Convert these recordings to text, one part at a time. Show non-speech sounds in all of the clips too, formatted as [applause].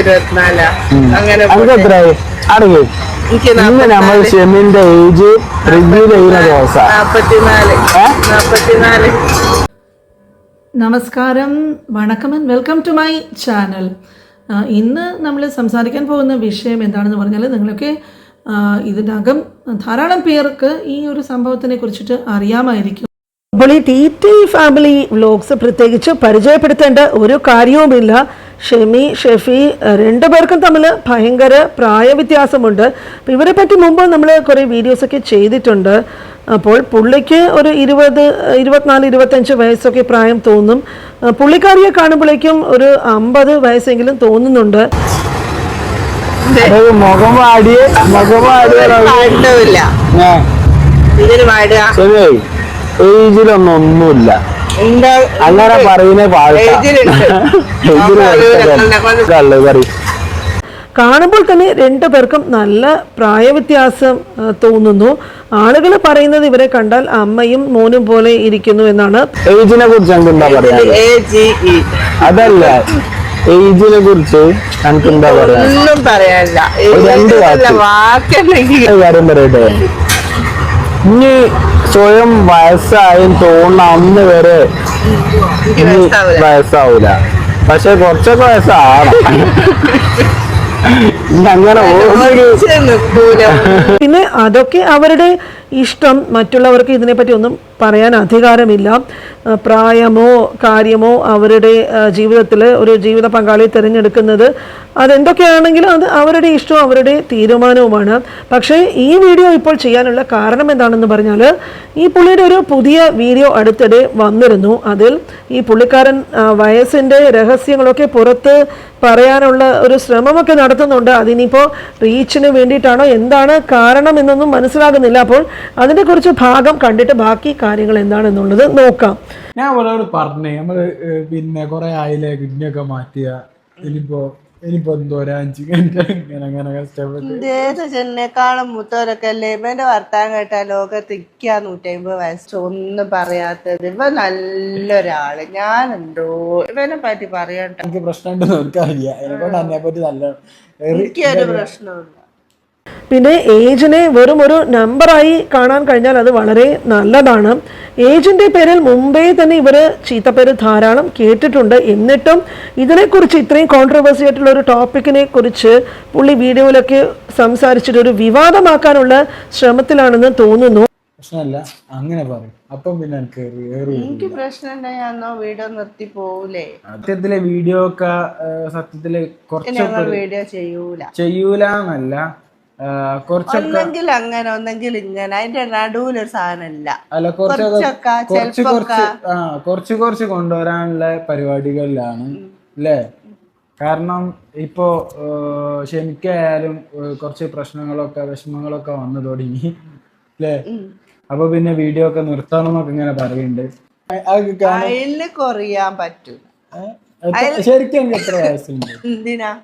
ഇരുപത്തിനാലാ. അങ്ങനെ അനക്ക് എത്രയായി? അടങ്ങി. എനിക്ക് ഇന്ന് നമ്മൾ ഷെമിന്റെ ഏജ് റിവ്യൂ ചെയ്യുന്ന ദിവസം? നമസ്കാരം. വണക്കം and welcome to my channel ഇന്ന് നമ്മൾ സംസാരിക്കാൻ പോകുന്ന വിഷയം എന്താണെന്ന് പറഞ്ഞാൽ നിങ്ങളൊക്കെ ഇതിനകം ധാരാളം പേർക്ക് ഈ ഒരു സംഭവത്തിനെ കുറിച്ചിട്ട് അറിയാമായിരിക്കും. അപ്പോൾ ഈ ടി ടി ഫാമിലി വ്ലോഗ്സ് പ്രത്യേകിച്ച് പരിചയപ്പെടുത്തേണ്ട ഒരു കാര്യവുമില്ല. ഷെമി ഷെഫി രണ്ടുപേർക്കും തമ്മിൽ ഭയങ്കര പ്രായവ്യത്യാസമുണ്ട്. അപ്പോൾ ഇവരെ പറ്റി മുമ്പ് നമ്മൾ കുറേ വീഡിയോസൊക്കെ ചെയ്തിട്ടുണ്ട്. അപ്പോൾ പുള്ളിക്ക് ഒരു ഇരുപത് ഇരുപത്തിനാല് ഇരുപത്തഞ്ച് വയസ്സൊക്കെ പ്രായം തോന്നും. പുള്ളിക്കാരിയെ കാണുമ്പോഴേക്കും ഒരു അമ്പത് വയസ്സെങ്കിലും തോന്നുന്നുണ്ട്. മുഖം വാടിയ വാടിയ ഏജിലൊന്നും ഒന്നുമില്ല. അങ്ങനെ പറയുന്നേ പറയും. കാണുമ്പോൾ തന്നെ രണ്ടു പേർക്കും നല്ല പ്രായവ്യത്യാസം തോന്നുന്നു. ആളുകൾ പറയുന്നത് ഇവരെ കണ്ടാൽ അമ്മയും മോനും പോലെ ഇരിക്കുന്നു എന്നാണ്. ഏജിനെ കുറിച്ച് എനിക്ക് എന്താ പറയാ അതല്ല ഏജിനെ കുറിച്ച് എനിക്ക് എന്താ പറയാ ഒന്നും പറയാനില്ല. രണ്ട് കാര്യം പറയട്ടെ. ഇനി സ്വയം വയസ്സായും തോന്നുന്ന അന്ന് വരെ വയസ്സാവൂല. പക്ഷെ കുറച്ചൊക്കെ വയസ്സാണ് അങ്ങനെ [laughs] പിന്നെ അതൊക്കെ അവരുടെ ഇഷ്ടം മറ്റുള്ളവർക്ക് ഇതിനെപ്പറ്റി ഒന്നും പറയാൻ അധികാരമില്ല. പ്രായമോ കാര്യമോ അവരുടെ ജീവിതത്തിൽ ഒരു ജീവിത പങ്കാളിയെ തിരഞ്ഞെടുക്കുന്നത് അതെന്തൊക്കെയാണെങ്കിലും അത് അവരുടെ ഇഷ്ടവും അവരുടെ തീരുമാനവുമാണ്. പക്ഷേ ഈ വീഡിയോ ഇപ്പോൾ ചെയ്യാനുള്ള കാരണം എന്താണെന്ന് പറഞ്ഞാൽ ഈ പുള്ളിയുടെ ഒരു പുതിയ വീഡിയോ അടുത്തിടെ വന്നിരുന്നു. അതിൽ ഈ പുള്ളിക്കാരൻ വയസ്സിന്റെ രഹസ്യങ്ങളൊക്കെ പുറത്ത് പറയാനുള്ള ഒരു ശ്രമമൊക്കെ നടത്തുന്നുണ്ട്. അതിനിപ്പോൾ റീച്ചിന് വേണ്ടിയിട്ടാണോ എന്താണ് കാരണം എന്നൊന്നും മനസ്സിലാകുന്നില്ല. അപ്പോൾ അതിനെക്കുറിച്ച് കുറച്ച് ഭാഗം കണ്ടിട്ട് ബാക്കി കാര്യങ്ങൾ എന്താണെന്നുള്ളത് നോക്കാം. ഞാൻ അവളോട് പറഞ്ഞേ നമ്മൾ പിന്നെ കുറെ ആയില്ലേ കിഡ്നിയൊക്കെ മാറ്റിയ. ഇനിയിപ്പോ ഇനിയിപ്പോ എന്തോ ഒരു അഞ്ച് മിനിറ്റ് അങ്ങനെ കഷ്ടപ്പെട്ട്. ഇതേത് ചെന്നേക്കാളും മൂത്തവരൊക്കെ അല്ലേ ഇവന്റെ വർത്താനം കേട്ടാ ലോകത്ത് ഇക്കാ നൂറ്റമ്പത് വയസ്സ് ഒന്നും പറയാത്തത്. ഇവ നല്ലൊരാൾ. ഞാനുണ്ടോ ഇവനെ പറ്റി പറയണ്ട എനിക്ക് പ്രശ്നമുണ്ടെന്ന് എനിക്കറിയാം. എന്നെ പറ്റി നല്ല എനിക്കൊരു പ്രശ്നമില്ല പിന്നെ ഏജിനെ വെറും ഒരു നമ്പറായി കാണാൻ കഴിഞ്ഞാൽ അത് വളരെ നല്ലതാണ്. ഏജിന്റെ പേരിൽ മുമ്പേ തന്നെ ഇവർ ചീത്തപ്പേര് ധാരാളം കേട്ടിട്ടുണ്ട്. എന്നിട്ടും ഇതിനെക്കുറിച്ച് ഇത്രയും കോൺട്രവേഴ്സി ആയിട്ടുള്ള ഒരു ടോപ്പിക്കിനെ കുറിച്ച് പുള്ളി വീഡിയോയിലൊക്കെ സംസാരിച്ചിട്ട് ഒരു വിവാദമാക്കാനുള്ള ശ്രമത്തിലാണെന്ന് തോന്നുന്നു. പ്രശ്നമല്ല അങ്ങനെ പറയും. അപ്പം പിന്നെ എനിക്ക് പ്രശ്നം വീഡിയോ നിർത്തി പോവൂലേ? സത്യത്തിലെ വീഡിയോ ഒക്കെ സത്യത്തിൽ കുറച്ച് വീഡിയോ ചെയ്യൂല ചെയ്യൂല എന്നല്ല ഏഹ്, കുറച്ചൊക്കെ ഒന്നെങ്കിൽ അങ്ങനെ ഒന്നെങ്കിൽ ഇങ്ങനെ. അതിന്റെ നടുവിലൊരു സാധനമില്ല. അല്ല കുറച്ച് കുറച്ച് ആ കുറച്ച് കുറച്ച് കൊണ്ടുവരാനുള്ള പരിപാടികളിലാണ് അല്ലേ? കാരണം ഇപ്പോ ക്ഷമിക്കായാലും കുറച്ച് പ്രശ്നങ്ങളൊക്കെ വിഷമങ്ങളൊക്കെ വന്നു തുടങ്ങി അല്ലേ? അപ്പൊ പിന്നെ വീഡിയോ ഒക്കെ നിർത്തണം എന്നൊക്കെ ഇങ്ങനെ പറയുന്നുണ്ട്. അ- അതൊക്കെ കാണാൻ- കുറയാൻ പറ്റും ശരിക്കും എത്ര വയസ്സുണ്ട്? എന്തിനാ?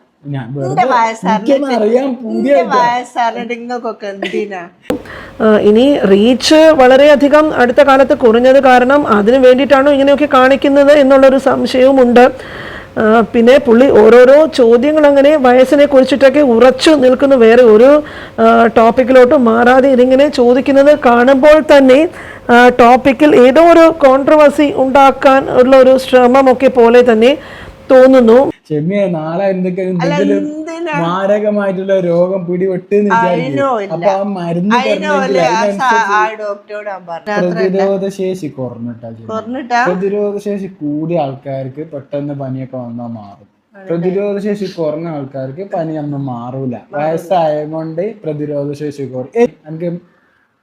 ഇനി റീച്ച് വളരെയധികം അടുത്ത കാലത്ത് കുറഞ്ഞത് കാരണം അതിനു വേണ്ടിയിട്ടാണോ ഇങ്ങനെയൊക്കെ കാണിക്കുന്നത് എന്നുള്ളൊരു സംശയവുമുണ്ട്. ഉണ്ട് പിന്നെ പുള്ളി ഓരോരോ ചോദ്യങ്ങൾ അങ്ങനെ വയസ്സിനെ കുറിച്ചിട്ടൊക്കെ ഉറച്ചു നിൽക്കുന്ന. വേറെ ഒരു ടോപ്പിക്കിലോട്ട് മാറാതെ ഇതിങ്ങനെ ചോദിക്കുന്നത് കാണുമ്പോൾ തന്നെ ടോപ്പിക്കിൽ ഏതോ ഒരു കോൺട്രവേഴ്സി ഉണ്ടാക്കാൻ ഉള്ള ഒരു ശ്രമമൊക്കെ പോലെ തന്നെ തോന്നുന്നു. ക്ഷമിയെ നാളെ മാരകമായിട്ടുള്ള രോഗം അതിനോ അപ്പൊ ആ മരുന്ന് പ്രതിരോധ ശേഷി കുറഞ്ഞിട്ടാ. പ്രതിരോധ ശേഷി കൂടിയ ആൾക്കാർക്ക് പെട്ടെന്ന് പനിയൊക്കെ വന്നാൽ മാറും. പ്രതിരോധ ശേഷി കുറഞ്ഞ ആൾക്കാർക്ക് പനിയൊന്നും മാറൂല. വയസ്സായതുകൊണ്ട് പ്രതിരോധ ശേഷി കുറയും എനിക്ക്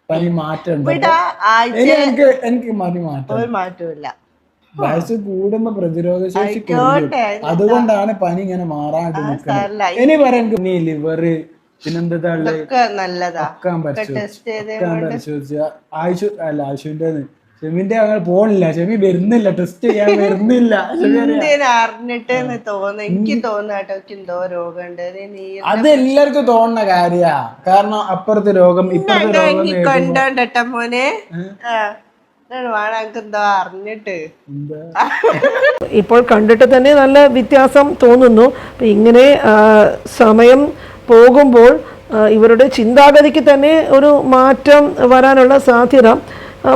പനി മാറ്റം എനിക്ക് എനിക്ക് പനി മാറ്റം. മാറ്റമില്ല വയസ്സ് കൂടുമ്പോ പ്രതിരോധ ശേഷി അതുകൊണ്ടാണ് പനി ഇങ്ങനെ മാറാണ്ട് നിൽക്കുന്നത് ഇനി പറയാൻ നീ ലിവർ പിന്നെന്താ പരിശോധിച്ചു. ആയുഷ് അല്ല ആയുഷിന്റെ ഷെമിന്റെ അങ്ങനെ പോണില്ല. ഷെമി വരുന്നില്ല. ടെസ്റ്റ് ചെയ്യാൻ വരുന്നില്ല. [laughs] തോന്നുന്നു. എനിക്ക് തോന്നാട്ടോ എന്തോ രോഗമുണ്ട് അത് എല്ലാവർക്കും തോന്നുന്ന കാര്യാ. കാരണം അപ്പുറത്തെ രോഗം ഇപ്പുറത്തെ രോഗം കണ്ടോണ്ടട്ട മോനെ. അറിഞ്ഞിട്ട്. ഇപ്പോൾ കണ്ടിട്ട് തന്നെ നല്ല വ്യത്യാസം തോന്നുന്നു. ഇങ്ങനെ സമയം പോകുമ്പോൾ ഇവരുടെ ചിന്താഗതിക്ക് തന്നെ ഒരു മാറ്റം വരാനുള്ള സാധ്യത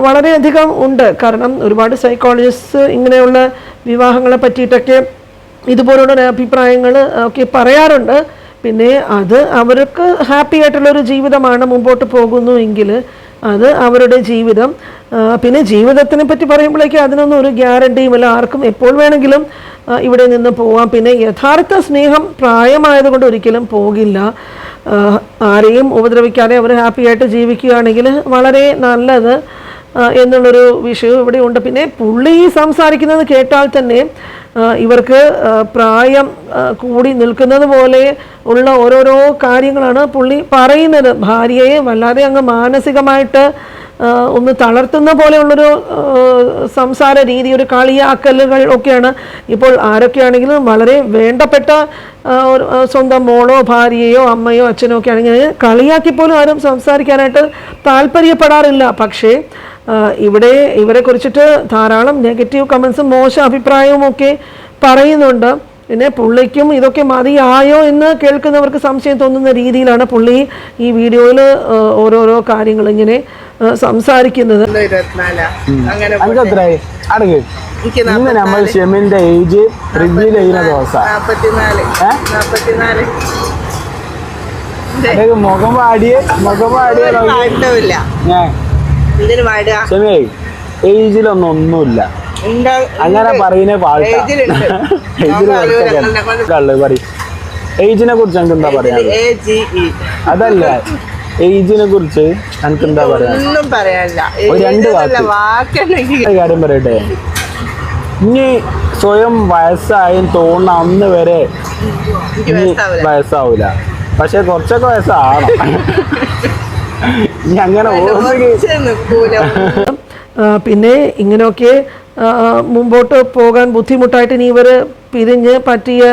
വളരെയധികം ഉണ്ട്. കാരണം ഒരുപാട് സൈക്കോളജിസ്റ്റ് ഇങ്ങനെയുള്ള വിവാഹങ്ങളെ പറ്റിയിട്ടൊക്കെ ഇതുപോലുള്ള അഭിപ്രായങ്ങൾ ഒക്കെ പറയാറുണ്ട്. പിന്നെ അത് അവർക്ക് ഹാപ്പി ആയിട്ടുള്ള ഒരു ജീവിതമാണ് മുമ്പോട്ട് പോകുന്നു എങ്കിൽ അത് അവരുടെ ജീവിതം. പിന്നെ ജീവിതത്തിനെ പറ്റി പറയുമ്പോഴേക്കും അതിനൊന്നും ഒരു ഗ്യാരണ്ടിയും അല്ല ആർക്കും എപ്പോൾ വേണമെങ്കിലും ഇവിടെ നിന്ന് പോവാം. പിന്നെ യഥാർത്ഥ സ്നേഹം പ്രായമായതുകൊണ്ട് ഒരിക്കലും പോകില്ല. ആരെയും ഉപദ്രവിക്കാതെ അവർ ഹാപ്പിയായിട്ട് ജീവിക്കുകയാണെങ്കിൽ വളരെ നല്ലത്. എന്നുള്ളൊരു വിഷയവും ഇവിടെ ഉണ്ട്. പിന്നെ പുള്ളി സംസാരിക്കുന്നത് കേട്ടാൽ തന്നെ ഇവർക്ക് പ്രായം കൂടി നിൽക്കുന്നത് പോലെ ഉള്ള ഓരോരോ കാര്യങ്ങളാണ് പുള്ളി പറയുന്നത്. ഭാര്യയെ വല്ലാതെ അങ്ങ് മാനസികമായിട്ട് ഒന്ന് തളർത്തുന്ന പോലെയുള്ളൊരു സംസാര രീതി ഒരു കളിയാക്കലുകൾ ഒക്കെയാണ്. ഇപ്പോൾ ആരൊക്കെയാണെങ്കിലും വളരെ വേണ്ടപ്പെട്ട സ്വന്തം മോളോ ഭാര്യയോ അമ്മയോ അച്ഛനോ ഒക്കെ ആണെങ്കിൽ കളിയാക്കി പോലും ആരും സംസാരിക്കാനായിട്ട് താല്പര്യപ്പെടാറില്ല. പക്ഷേ ഇവിടെ ഇവരെ കുറിച്ചിട്ട് ധാരാളം നെഗറ്റീവ് കമൻസും മോശം അഭിപ്രായവും ഒക്കെ പറയുന്നുണ്ട്. പിന്നെ പുള്ളിക്കും ഇതൊക്കെ മതിയായോ എന്ന് കേൾക്കുന്നവർക്ക് സംശയം തോന്നുന്ന രീതിയിലാണ് പുള്ളി ഈ വീഡിയോയിൽ ഓരോരോ കാര്യങ്ങൾ ഇങ്ങനെ സംസാരിക്കുന്നത്. ഇന്ന് നമ്മൾ ഷെമിന്റെ ഏജ് റിവ്യൂ ചെയ്യുന്ന ദിവസം. മുഖം പാടിയേ മുഖം പാടിയേ ഞാൻ ഷെമേ ഏജിലൊന്നും ഒന്നുമില്ല ഉണ്ട്. അങ്ങനെ പറയുന്ന [laughs] പറയും. ഏജിനെ കുറിച്ച് എനിക്ക് എന്താ പറയാ. അതല്ല ഏജിനെ കുറിച്ച് എനിക്ക് എന്താ പറയാ രണ്ട് കാര്യം പറയട്ടെ. ഇനി സ്വയം വയസ്സായി തോന്നുന്ന അന്ന് വരെ വയസ്സാവൂല. പക്ഷെ കുറച്ചൊക്കെ വയസ്സാണ് [laughs] അങ്ങനെ പിന്നെ ഇങ്ങനെയൊക്കെ മുമ്പോട്ട് പോകാൻ ബുദ്ധിമുട്ടായിട്ട് ഇനി ഇവർ പിരിഞ്ഞ് പറ്റിയ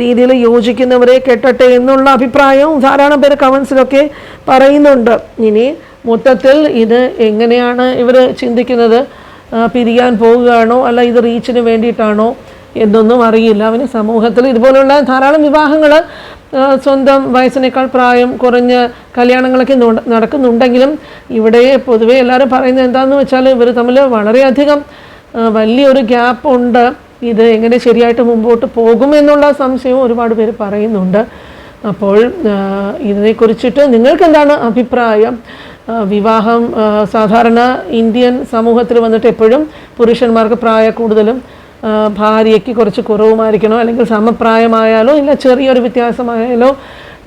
രീതിയിൽ യോജിക്കുന്നവരെ കെട്ടട്ടെ എന്നുള്ള അഭിപ്രായവും ധാരാളം പേര് കമൻസിലൊക്കെ പറയുന്നുണ്ട്. ഇനി മൊത്തത്തിൽ ഇത് എങ്ങനെയാണ് ഇവർ ചിന്തിക്കുന്നത്? പിരിയാൻ പോവുകയാണോ? അല്ല ഇത് റീച്ചിന് വേണ്ടിയിട്ടാണോ? എന്നൊന്നും അറിയില്ല. അവന് സമൂഹത്തിൽ ഇതുപോലുള്ള ധാരാളം വിവാഹങ്ങൾ സ്വന്തം വയസ്സിനേക്കാൾ പ്രായം കുറഞ്ഞ കല്യാണങ്ങളൊക്കെ നടക്കുന്നുണ്ടെങ്കിലും ഇവിടെ പൊതുവെ എല്ലാവരും പറയുന്നത് എന്താണെന്ന് വെച്ചാൽ ഇവർ തമ്മിൽ വളരെയധികം വലിയൊരു ഗ്യാപ്പ് ഉണ്ട്. ഇത് എങ്ങനെ ശരിയായിട്ട് മുമ്പോട്ട് പോകുമെന്നുള്ള സംശയം ഒരുപാട് പേര് പറയുന്നുണ്ട്. അപ്പോൾ ഇതിനെക്കുറിച്ചിട്ട് നിങ്ങൾക്ക് എന്താണ് അഭിപ്രായം വിവാഹം സാധാരണ ഇന്ത്യൻ സമൂഹത്തിൽ വന്നിട്ട് എപ്പോഴും പുരുഷന്മാർക്ക് പ്രായ കൂടുതലും ഭാര്യയ്ക്ക് കുറച്ച് കുറവുമായിരിക്കണോ? അല്ലെങ്കിൽ സമപ്രായമായാലോ? ഇല്ല ചെറിയൊരു വ്യത്യാസമായാലോ?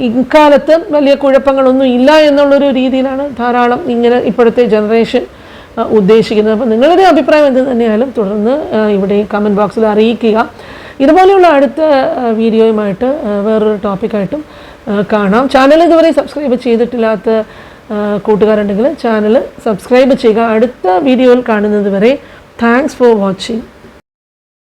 ഇക്കാലത്ത് വലിയ കുഴപ്പങ്ങളൊന്നും ഇല്ല എന്നുള്ളൊരു രീതിയിലാണ് ധാരാളം ഇങ്ങനെ ഇപ്പോഴത്തെ ജനറേഷൻ ഉദ്ദേശിക്കുന്നത്. അപ്പോൾ നിങ്ങളുടെ അഭിപ്രായം എന്ത് തന്നെയായാലും തുടർന്ന് ഇവിടെ കമന്റ് ബോക്സിൽ അറിയിക്കുക. ഇതുപോലെയുള്ള അടുത്ത വീഡിയോയുമായിട്ട് വേറൊരു ടോപ്പിക്കായിട്ടും കാണാം. ചാനൽ ഇതുവരെ സബ്സ്ക്രൈബ് ചെയ്തിട്ടില്ലാത്ത കൂട്ടുകാരുണ്ടെങ്കിൽ ചാനൽ സബ്സ്ക്രൈബ് ചെയ്യുക. അടുത്ത വീഡിയോയിൽ കാണുന്നത് വരെ താങ്ക്സ് ഫോർ വാച്ചിങ്